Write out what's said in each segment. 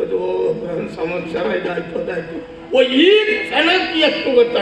ಅದು ಸಂವತ್ಸರ ಇದಾಯ್ತು ಅದಾಯ್ತು ಓ ಈ ಕ್ಷಣಕ್ಕೆ ಎಷ್ಟು ಗೊತ್ತಾ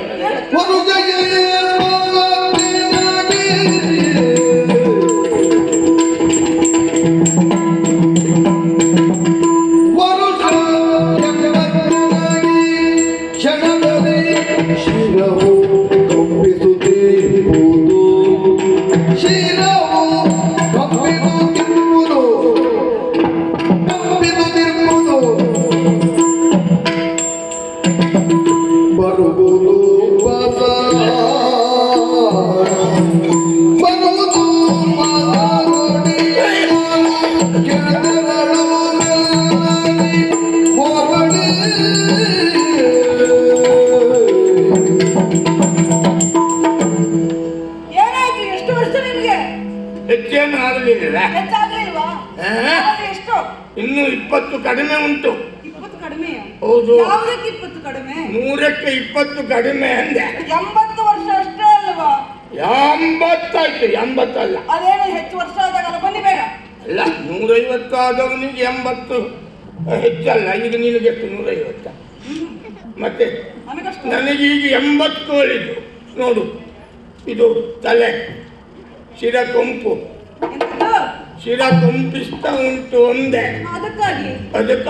ಇನ್ನು ಇಪ್ಪತ್ತು ಕಡಿಮೆ ಉಂಟು. ಇಪ್ಪತ್ತು ಕಡಿಮೆ. ಹೌದು. ಯಾವುದಕ್ಕೆ ಇಪ್ಪತ್ತು ಕಡಿಮೆ? ನೂರಕ್ಕೆ ಇಪ್ಪತ್ತು ಕಡಿಮೆ ಅಂದೆ. ಎಂಬತ್ತು ವರ್ಷ ಅಷ್ಟೇ ಅಲ್ವಾ? ಎಂಬತ್ತಾಯ್ತು ಎಂಬತ್ತಲ್ಲ. ಅದೇನು ಹೆಚ್ಚು ವರ್ಷ ಆದಾಗಲ್ಲ ಬನ್ನಿ ಅಲ್ಲ ನೂರೈವತ್ತು ಆದವನಿಗೆ ಎಂಬತ್ತು ಹೆಚ್ಚಲ್ಲ ಈಗ ನಿನಗೆ ಎಷ್ಟು ನೂರೈವತ್ತ. ಮತ್ತೆ ನನಗೀಗ ಎಂಬತ್ತು ಹೇಳಿದ್ದು ನೋಡು ಇದು ತಲೆ ಶಿರ ಕೊಂಪು? ಶಿರ ತುಂಬಿಸ್ತ ಉಂಟು ಒಂದೇ. ಅದಕ್ಕಾಗಿ? ಅದಕ್ಕೆ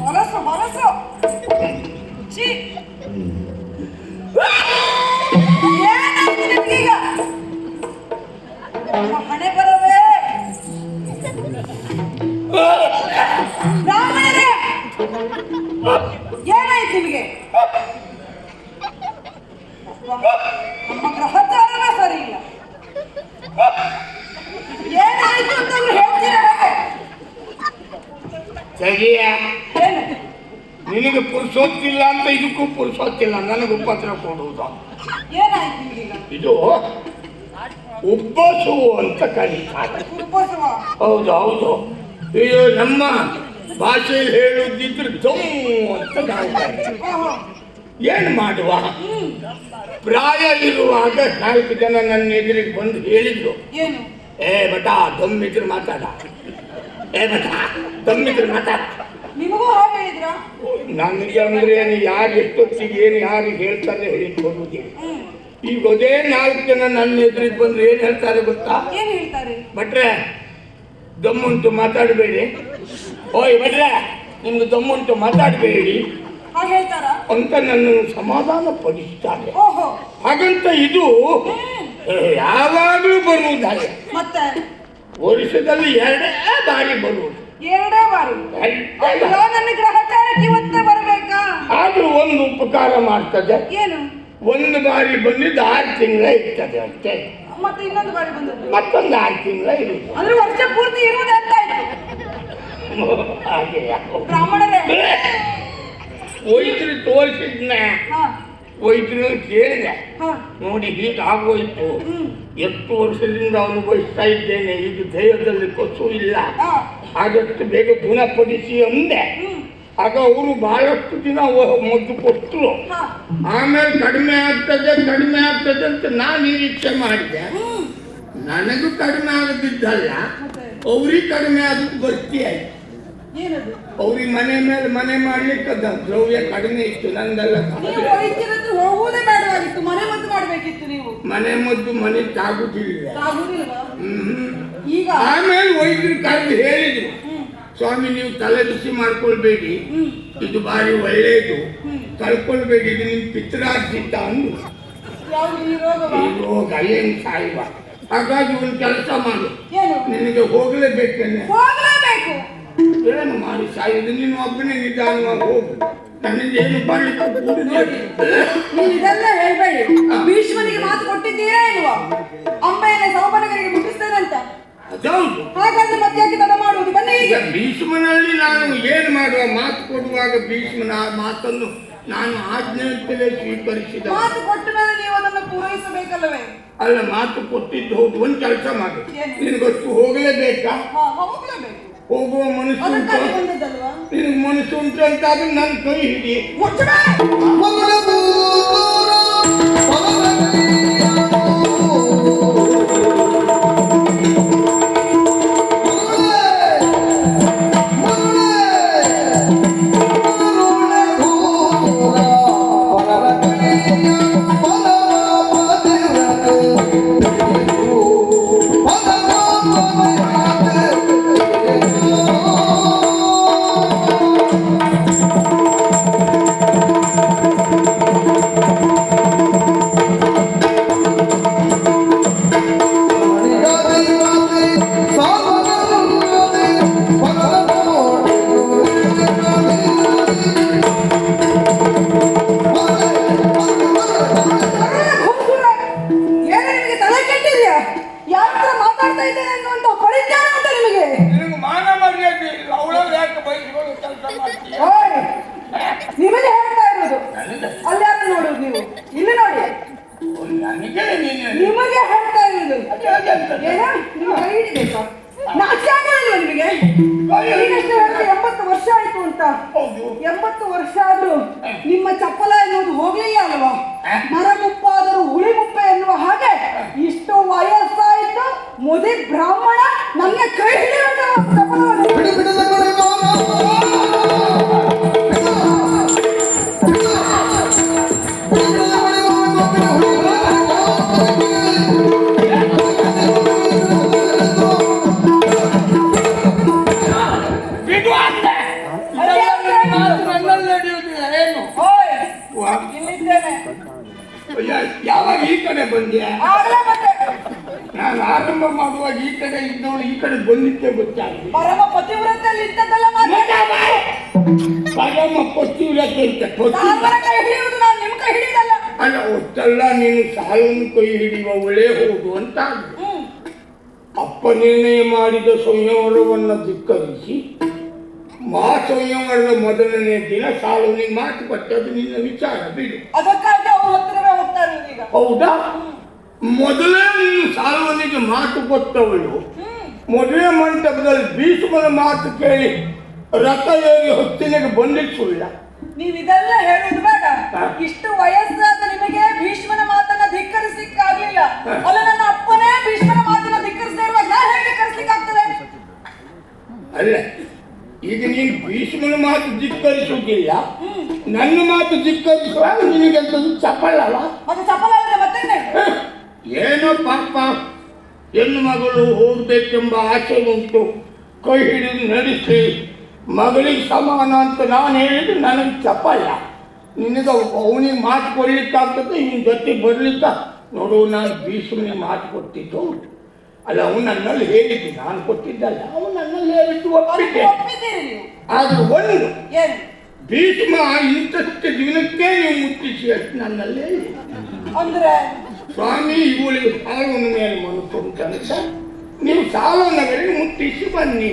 ಹೊರಸು ಏ! ಪುರುಸೋತ್ತಿಲ್ಲ ಅಂತ ಇದಕ್ಕೂ ಸೋತಿಲ್ಲ. ನನಗೆ ಉಪದ್ರ ಕೊಡುವುದು. ಇದು ಉಬ್ಬಸು ಅಂತ ಕರೀತಾರೆ. ಹೌದು ಹೌದು. ಇದು ನಮ್ಮ ಭಾಷೆಯಲ್ಲಿ ಹೇಳುದಿದ್ರೆ ದಮ್ಮು ಅಂತ ನಾವು ಕರೀತೀವಿ. ಏನು ಮಾಡುವ? ಪ್ರಾಯ ಇರುವಾಗ ನಾಲ್ಕು ಜನ ನನ್ನ ಎದುರಿಗೆ ಬಂದು ಹೇಳಿದ್ರು. ಏನು? ಏ ಬಟ ದಮ್ಮಿದ್ರೆ ಮಾತಾಡ. ಏ ಬಟ ದಮ್ಮಿದ್ರೆ ಮಾತಾಡ. ನಿಮಗೂ ಹಾಗೆ ಹೇಳಿದ್ರ? ನನಗೆ ಅಂದ್ರೆ ಯಾರು ಎಷ್ಟೊತ್ತಿಗೆ ಏನು ಯಾರು ಹೇಳ್ತಾರೆ ಹೇಳಿ ಹೋಗುದಿಲ್ಲ ಈಗ ಅದೇ ನಾಲ್ಕು ಜನ ನನ್ನ ಎದುರಿಗೆ ಬಂದು ಏನು ಹೇಳ್ತಾರೆ ಗೊತ್ತಾ? ಏನ್ ಹೇಳ್ತಾರೆ? ಭಟ್ರೆ ದಮ್ಮುಂಟು ಮಾತಾಡಬೇಡಿ. ಓಯ್ ಭಟ್ರೆ ನಿಮ್ಗೆ ದಮ್ಮುಂಟು ಮಾತಾಡಬೇಡಿ. ಹಾಗೆ ಹೇಳ್ತಾರ? ಅಂತ ನನ್ನನ್ನು ಸಮಾಧಾನ ಪಡಿಸ್ತಾರೆ ಓಹೋ. ಹಾಗಂತ ಇದು ಏ, ಯಾವಾಗಲೂ ಬರುವುದಲ್ಲ. ಮತ್ತೆ? ವರ್ಷದಲ್ಲಿ ಎರಡೇ ಬಾರಿ ಬರುವುದು. ಎರಡೇ ಬಾರಿ. ಅಯ್ಯೋ ನನ್ನ ಇವತ್ತೇ ಬರಬೇಕಾ? ಆದ್ರೂ ಒಂದು ಉಪಕಾರ ಮಾಡ್ತದೆ. ಏನು? ಒಂದು ಬಾರಿ ಬಂದಿದ್ದು ಆರು ತಿಂಗಳ ಇರ್ತದೆ ಅಷ್ಟೇ. ಮತ್ತೆ ಇನ್ನೊಂದು ಬಾರಿ ಬಂದದ್ದು? ಮತ್ತೊಂದು ಆರು ತಿಂಗಳ ಇರುತ್ತೆ ಅಂದ್ರೆ ವರ್ಷ ಪೂರ್ತಿ ಇರುವುದೇ ಅಂತ ಹಾಗೆ ಬ್ರಾಹ್ಮಣರೇ. ವೈದ್ಯರು ತೋರಿಸಿದ್ನ. ಹಾ. ವೈದ್ಯರು ಕೇಳಿದೆ. ನೋಡಿ ಹೀಗಾಗೋಯ್ತು. ಆಗೋಯ್ತು ಎಷ್ಟು ವರ್ಷದಿಂದ ಅನುಭವಿಸ್ತಾ ಇದ್ದೇನೆ. ಈಗ ದೇಹದಲ್ಲಿ ಕೊಸು ಇಲ್ಲ. ಆದಷ್ಟು ಬೇಗ ಗುಣಪಡಿಸಿ ಅಂದೆ. ಆಗ ಅವರು ಬಹಳಷ್ಟು ದಿನ ಮದ್ದು ಕೊಟ್ಟರು ಆಮೇಲೆ ಕಡಿಮೆ ಆಗ್ತದೆ ಕಡಿಮೆ ಆಗ್ತದೆ ಅಂತ ನಾನು ನಿರೀಕ್ಷೆ ಮಾಡಿದೆ. ನನಗೂ ಕಡಿಮೆ ಆಗದಿದ್ದಲ್ಲ ಅವ್ರಿಗೆ ಕಡಿಮೆ ಆದದ್ದು ಗೊತ್ತಿ ಆಯ್ತು. ಅವ್ರಿಗೆ ಮನೆ ಮೇಲೆ ಮನೆ ಮಾಡ್ಲಿಕ್ಕೆ ಅದ ದ್ರವ್ಯ ಕಡಿಮೆ ಇತ್ತು ನಂದೆಲ್ಲ ಮನೆ ಮದ್ದು ಮಾಡ್ಬೇಕಿತ್ತು ಮನೆ ಮದ್ದು ಮನೆ ತಾಗುದಿಲ್ಲ. ಆಮೇಲೆ ವೈದ್ಯರು ಕರೆದು ಹೇಳಿದ್ರು. ಸ್ವಾಮಿ ನೀವು ತಲೆ ಬಿಸಿ ಮಾಡ್ಕೊಳ್ಬೇಡಿ. ಇದು ಬಾರಿ ಒಳ್ಳೆಯದು ಕಳ್ಕೊಳ್ಬೇಡಿ ಇದು ನಿಮ್ ಪಿತ್ರಾರ್ಜಿತ ಅಂದು. ರೋಗ ಏನು ಸಾಯಿವ ಹಾಗಾಗಿ ಒಂದು ಕೆಲಸ ಮಾಡು. ನಿನಗೆ ಹೋಗ್ಲೇಬೇಕೇನೆ ಹೋಗ್ಲೇಬೇಕು. ಏನು ಮಾಡಿ ಸಾಯುದು ನೀನು ಒಬ್ಬನೇ ನಿಧಾನವಾಗಿ ಹೋಗು. ನನ್ನಿಂದ ಏನು ಮಾಡ್ಲಿಕ್ಕೆ ಕೂಡುದಿಲ್ಲ. ನೀವು ಇದೆಲ್ಲ ಹೇಳ್ಬೇಡಿ. ಭೀಷ್ಮನಿಗೆ ಮಾತು ಕೊಟ್ಟಿದ್ದೀರಾ ಇಲ್ವಾ? ಅಂಬೆಯನ್ನ ಸೌಬನಗರಿಗೆ ಮುಟ್ಟಿಸ್ತೇನಂತ? ಹಾಗಾದ್ರೆ ಮತ್ತೆ ಯಾಕೆ ತಡ ಮಾಡುವುದು? ಬನ್ನಿ ಈಗ ಭೀಷ್ಮನಲ್ಲಿ ನಾನು ಏನು ಮಾಡುವ? ಮಾತು ಕೊಡುವಾಗ ಭೀಷ್ಮನ ಆ ಮಾತನ್ನು ನಾನು ಆಜ್ಞೆಯಂತೆಯೇ ಸ್ವೀಕರಿಸಿದ. ಮಾತು ಕೊಟ್ಟ ಮೇಲೆ ನೀವು ಅದನ್ನು ಪೂರೈಸಬೇಕಲ್ಲವೇ? ಅಲ್ಲ ಮಾತು ಕೊಟ್ಟಿದ್ದು ಹೌದು ಒಂದು ಕೆಲಸ ಮಾಡಿ. ಏನು? ನಿನಗೊತ್ತು ಹೋಗಲೇಬೇಕಾ? ಹಾ ಹೋಗ್ಲೇಬೇಕು. ಹೋಗುವ ಮನಸ್ಸು ಉಂಟು? ಅದಕ್ಕಾಗಿ ಬಂದದ್ದಲ್ವಾ? ನಿನಗೆ ಮನಸ್ಸು ಉಂಟು ಅಂತಾದ್ರೆ ನನ್ನ ಕೈ ಹಿಡಿ ಮುಚ್ಚಬೇ ಮಗಳದು ಓಯ್ ನಿಮಗೆ ಹೇಳ್ತಾ ಇರೋದು. ಅಲ್ಲಿ ಯಾರು ನೋಡುದು ನೀವು? ಇಲ್ಲಿ ನೋಡಿ. ನಿಮಗೆ ಹೇಳ್ತಾ ಇರೋದು? ಏನೋ ನಿಮ್ಮ ಕೈ ಹಿಡಿಬೇಕಾ. ನಿಮಗೆ. ಈಗಷ್ಟೇ ಹೇಳಿದ್ರೆ ಎಂಬತ್ತು ವರ್ಷ ಆಯ್ತು ಅಂತ. ಎಂಬತ್ತು ವರ್ಷ ಆದ್ರೂ ನಿಮ್ಮ ಚಪ್ಪಲ ಎನ್ನುವುದು ಹೋಗ್ಲಿಲ್ಲ ಅಲ್ವಾ? ಕಡೆ ಇದ್ದವಳು ಈ ಕಡೆ ಬಂದಿದ್ದೆ ಗೊತ್ತಾಗಲಿ ಪರಮ ಪತಿವ್ರತೆಯಲ್ಲಿ ಇದ್ದದ್ದೆಲ್ಲ ಪರಮ ಪತಿವ್ರತೆ ಅಂತ ಪತಿ ಸಾಲ್ವರ ಕೈ ಹಿಡಿಯುವುದು ನಾನು ನಿಮ್ಮ ಕೈ ಅಲ್ಲ ನೀನು ಸಾಲನ್ನು ಕೈ ಹಿಡಿಯುವ ಒಳ್ಳೆ ಹೌದು ಅಂತ. ಅಪ್ಪ ನಿರ್ಣಯ ಮಾಡಿದ ಸಂಯಮರವನ್ನು ಧಿಕ್ಕರಿಸಿ ಮಾ ಸಂಯಮರದ ಮೊದಲನೇ ದಿನ ಸಾಲವನಿಗೆ ಮಾತು ಕೊಟ್ಟದ್ದು ನಿನ್ನ ವಿಚಾರ ಬಿಡು. ಅದಕ್ಕಾಗಿ ಅವ್ರ ಹತ್ತಿರವೇ ಹೋಗ್ತಾ ಹೌದಾ? ಮೊದಲೇ ನೀನು ಸಾಲವನಿಗೆ ಮಾತು ಕೊಟ್ಟವಳು. ಮದುವೆ ಮಂಟಪದಲ್ಲಿ ಭೀಷ್ಮನ ಮಾತು ಕೇಳಿ ರಥ ಏರಿ ಹೊತ್ತಿನಿಗೆ ಬಂದಿಲ್ಲ ನೀವು ಇದೆಲ್ಲ ಹೇಳುದು ಬೇಡ. ಇಷ್ಟು ವಯಸ್ಸಾದ ನಿಮಗೆ ಭೀಷ್ಮನ ಮಾತನ್ನ ಧಿಕ್ಕರಿಸಲಿಕ್ಕೆ ಆಗ್ಲಿಲ್ಲ ಅಲ್ಲ ನನ್ನ ಅಪ್ಪನೇ ಭೀಷ್ಮನ ಮಾತನ್ನ ಧಿಕ್ಕರಿಸದೇ ಇರುವಾಗ ನಾನು ಹೇಗೆ ಕರೆಸ್ಲಿಕ್ಕಾಗ್ತದೆ? ಆಗ್ತದೆ ಅಲ್ಲ ಈಗ ನೀನು ಭೀಷ್ಮನ ಮಾತು ಧಿಕ್ಕರಿಸುವುದಿಲ್ಲ. ನನ್ನ ಮಾತು ಧಿಕ್ಕರಿಸುವಾಗ ನಿನಗೆ ಅದು ಚಪಲ ಅಲ್ಲ ಮತ್ತೇನೆ ಹ? ಏನೋ ಪಾಪ. ಹೆಣ್ಣು ಮಗಳು ಹೋಗ್ಬೇಕೆಂಬ ಆಸೆ ಉಂಟು. ಕೈ ಹಿಡಿದು ನಡೆಸಿ ಮಗಳಿಗೆ ಸಮಾನ ಅಂತ ನಾನು ಹೇಳಿದ್ರೆ ನನಗೆ ಚಪ್ಪಲ್ಲ ನಿನಗೆ ಅವನಿಗೆ ಮಾತು ಕೊಡ್ಲಿಕ್ಕಾಗ್ತದೆ ನಿನ್ನ ಜೊತೆ ಬರ್ಲಿಕ್ಕ. ನೋಡು ನಾನು ಭೀಷ್ಮನಿಗೆ ಮಾತು ಕೊಟ್ಟಿದ್ದು ಅಲ್ಲ ಅವನು ನನ್ನಲ್ಲಿ ಹೇಳಿದ್ದು ನಾನು ಕೊಟ್ಟಿದ್ದಲ್ಲ. ಅವನು ನನ್ನಲ್ಲಿ ಹೇಳಿದ್ದು ಅವರಿಗೆ ಆದ್ರೆ ಒಂದು ಭೀಷ್ಮ ಇಂಥಷ್ಟು ದಿನಕ್ಕೆ ನೀವು ಮುಟ್ಟಿಸಿ ಅಷ್ಟು ನನ್ನಲ್ಲಿ ಅಂದ್ರೆ ಸ್ವಾಮಿ ಇವಳಿಗೆ ಸಾಲವನ್ನು ಮೇಲೆ ಮನಸ್ಸು ಉಂಟಂತ ನೀವು ಸಾಲವನ್ನಗಳಿಗೆ ಮುಟ್ಟಿಸಿ ಬನ್ನಿ.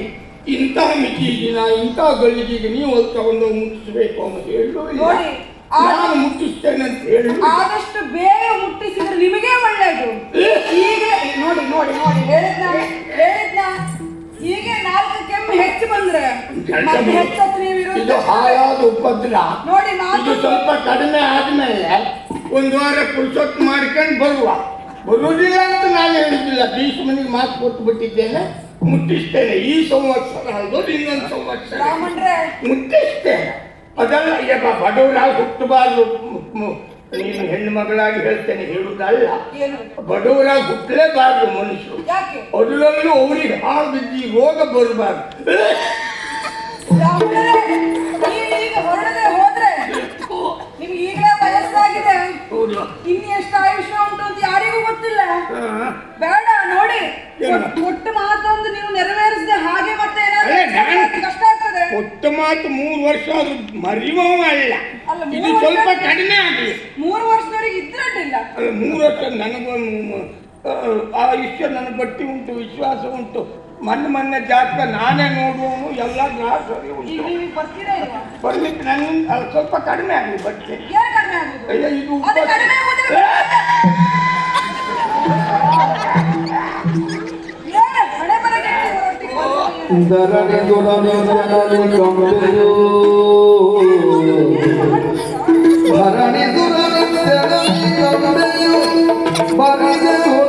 ಇಂಥ ಮಿತಿಗಿನ ಇಂಥ ಗಳಿಗೆಗೆ ನೀವು ಅದು ತಗೊಂಡು ಮುಟ್ಟಿಸಬೇಕು ಅಂತ ಹೇಳು ನಾನು ಮುಟ್ಟಿಸ್ತೇನೆ ಅಂತ ಹೇಳಿ ಆದಷ್ಟು ಬೇಗ ಮುಟ್ಟಿಸಿದ್ರೆ ನಿಮಗೆ ಒಳ್ಳೇದು. ಈಗ ನೋಡಿ ನೋಡಿ ನೋಡಿ ಹೇಳಿದ್ನ? ಹೇಳಿದ್ನ? ಈಗ ನಾಲ್ಕು ಕೆಮ್ಮು ಹೆಚ್ಚು ಬಂದ್ರೆ ಹೆಚ್ಚು ನೀವು ಇದು ಹಾಳಾದ ಉಪದ್ರ. ನೋಡಿ ನಾಲ್ಕು ಸ್ವಲ್ಪ ಕಡಿಮೆ ಆದ್ಮೇಲೆ ಒಂದು ವಾರ ಪುರುಷೊತ್ತು ಮಾಡ್ಕೊಂಡು ಬರುವ. ಬರುವುದಿಲ್ಲ ಅಂತ ನಾನು ಹೇಳುದಿಲ್ಲ. ಭೀಷ್ಮನಿಗೆ ಮಾತು ಕೊಟ್ಟು ಬಿಟ್ಟಿದ್ದೇನೆ. ಮುಟ್ಟಿಸ್ತೇನೆ. ಈ ಸಂವತ್ಸರ ಅನ್ನೋದು ಇನ್ನೊಂದು ಸಂವತ್ಸರ. ಮುಟ್ಟಿಸ್ತೇನೆ. ಅದಲ್ಲ ಈಗ ಬಡವರಾಗಿ ಹುಟ್ಟಬಾರ್ದು. ನೀನು ಹೆಣ್ಣು ಮಗಳಾಗಿ ಹೇಳ್ತೇನೆ ಹೇಳುವುದಲ್ಲ. ಏನು? ಬಡವರಾಗಿ ಹುಟ್ಟಲೇಬಾರ್ದು ಮನುಷ್ಯರು. ಯಾಕೆ? ಅದರಲ್ಲೂ ಅವರಿಗೆ ಹಾಳು ಬಿದ್ದು ರೋಗ ಬರಬಾರ್ದು ಬ್ರಾಹ್ಮಣರೇ ನೀವು ಈಗ ಹೊರಡದೆ ಹೋದ್ರೆ ನಿಮ್ಗೆ ಈಗಲೇ ವಯಸ್ಸಾಗಿದೆ ಹೌದು ಇನ್ನು ಎಷ್ಟು ಆಯುಷ್ಯ ಉಂಟು ಅಂತ ಯಾರಿಗೂ ಗೊತ್ತಿಲ್ಲ ಹಾ. ಬೇಡ ನೋಡಿ ಏನು? ಕೊಟ್- ಕೊಟ್ಟ ಮಾತೊಂದು ನೀವು ನೆರವೇರಿಸದೆ ಹಾಗೆ ಮತ್ತೆ ಏನಾದ್ರು ಅಲ್ಲ, ನಾನು- ಕಷ್ಟ ಆಗ್ತದೆ ಕೊಟ್ಟ ಮಾತು ಮೂರು ವರ್ಷ ಅದು ಮರಿವವ ಅಲ್ಲ ಅಲ್ಲ, ಇದು ಮೂರು ಸ್ವಲ್ಪ ವರ್ಷ- ಕಡಿಮೆ ಆಗಲಿ ಮೂರು ವರ್ಷದವರೆಗೆ ಇದ್ರಡ್ಡಿಲ್ಲ ಅಲ್ಲ ಮೂರು ವರ್ಷ ನನಗೊಂದು ಆ, ಇಷ್ಟ ನನ್ನ ಗಟ್ಟಿ ಉಂಟು ವಿಶ್ವಾಸ ಉಂಟು. ಮೊನ್ನೆ ಮೊನ್ನೆ ಜಾತಕ ನಾನೇ ನೋಡುವನು ಎಲ್ಲ ಸರಿ ಉಂಟು. ಬರ್ಲಿಕ್ಕೆ ನನ್ನ ಅದು ಸ್ವಲ್ಪ ಕಡಿಮೆ ಆಗಲಿ ಬಟ್ಟೆ. ಅಯ್ಯ ಇದು ಅದು ಉಪದ್ರ. ಕಡಿಮೆ ಆಗುದಿಲ್ಲ. ಏನು ಹಣೆ ಬರಗೆ ಹೊರಟಿಗೆ ಬಂದಿದ್ದೀರಿ? ಧರಣಿ ದುರಣಿ ಜನನಿ ಕಂಬೆಯೋ ಧರಣಿ ದುರಣಿ Paris de Rome.